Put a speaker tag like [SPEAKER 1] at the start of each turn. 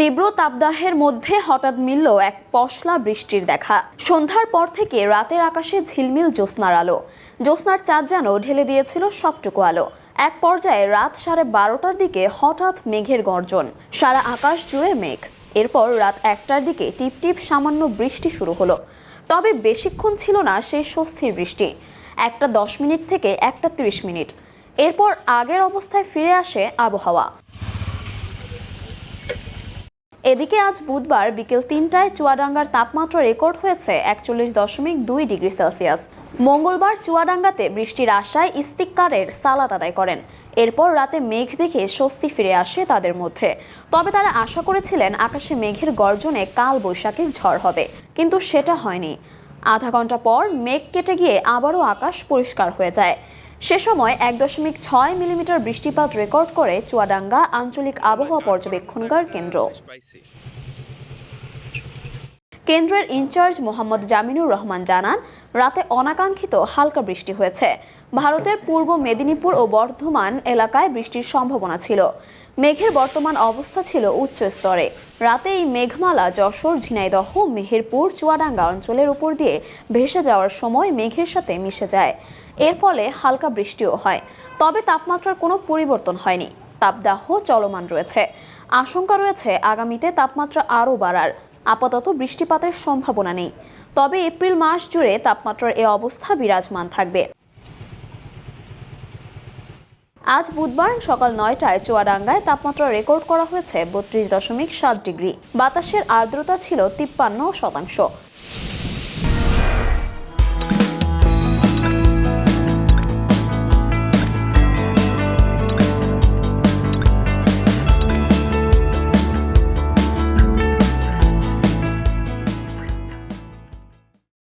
[SPEAKER 1] তীব্র তাপদাহের মধ্যে হঠাৎ মিলল এক পশলা বৃষ্টির দেখা। সন্ধ্যার পর থেকে রাতের আকাশে ঝিলমিল জ্যোৎস্নার আলো। জ্যোৎস্নার চাঁদ যেন ঢেলে দিয়েছিল সবটুকু আলো। এক পর্যায়ে রাত সাড়ে বারোটার দিকে হঠাৎ মেঘের গর্জন। সারা আকাশ জুড়ে মেঘ। এরপর রাত একটার দিকে টিপটিপ সামান্য বৃষ্টি শুরু হলো। তবে বেশিক্ষণ ছিল না সেই স্বস্তির বৃষ্টি। একটা দশ মিনিট থেকে একটা ত্রিশ মিনিট। এরপর আগের অবস্থায় ফিরে আসে আবহাওয়া। এদিকে আজ বুধবার বিকেল তিনটায় চুয়াডাঙ্গার তাপমাত্রা রেকর্ড হয়েছে একচল্লিশ দশমিক দুই ডিগ্রি সেলসিয়াস। মঙ্গলবার চুয়াডাঙ্গাতে বৃষ্টির আশায় ইস্তিককারের সালাত আদায় করেন। এরপর রাতে মেঘ দেখে স্বস্তি ফিরে আসে তাদের মধ্যে। তবে তারা আশা করেছিলেন আকাশে মেঘের গর্জনে কাল বৈশাখীর ঝড় হবে, কিন্তু সেটা হয়নি। আধা ঘণ্টা পর মেঘ কেটে গিয়ে আবারও আকাশ পরিষ্কার হয়ে যায়। সে সময় এক দশমিক ছয় মিলিমিটার বৃষ্টিপাত রেকর্ড করে চুয়াডাঙ্গা আঞ্চলিক আবহাওয়া পর্যবেক্ষণগার কেন্দ্র। কেন্দ্রের ইনচার্জ মোহাম্মদ জামিনুর রহমান জানান, রাতে অনাকাঙ্ক্ষিত হালকা বৃষ্টি হয়েছে। ভারতের পূর্ব মেদিনীপুর ও বর্ধমান এলাকায় বৃষ্টির সম্ভাবনা ছিল। মেঘের বর্তমান অবস্থা ছিল উচ্চ স্তরে। রাতে এই মেঘমালা, যশোর, ঝিনাইদহ, মেহেরপুর, চুয়াডাঙ্গা অঞ্চলের উপর দিয়ে ভেসে যাওয়ার সময় মেঘের সাথে মিশে যায়। এর ফলে হালকা বৃষ্টিও হয়। তবে তাপমাত্রার কোনো পরিবর্তন হয়নি। তাপদাহ চলমান রয়েছে। আশঙ্কা রয়েছে আগামীতে তাপমাত্রা আরও বাড়ার। আপাতত বৃষ্টিপাতের সম্ভাবনা নেই। তবে এপ্রিল মাস জুড়ে তাপমাত্রার এ অবস্থা বিরাজমান থাকবে। আজ বুধবার সকাল নয়টায় চুয়াডাঙ্গায় তাপমাত্রা রেকর্ড করা হয়েছে বত্রিশ দশমিক সাত ডিগ্রি। বাতাসের আর্দ্রতা ছিল তিপ্পান্ন শতাংশ।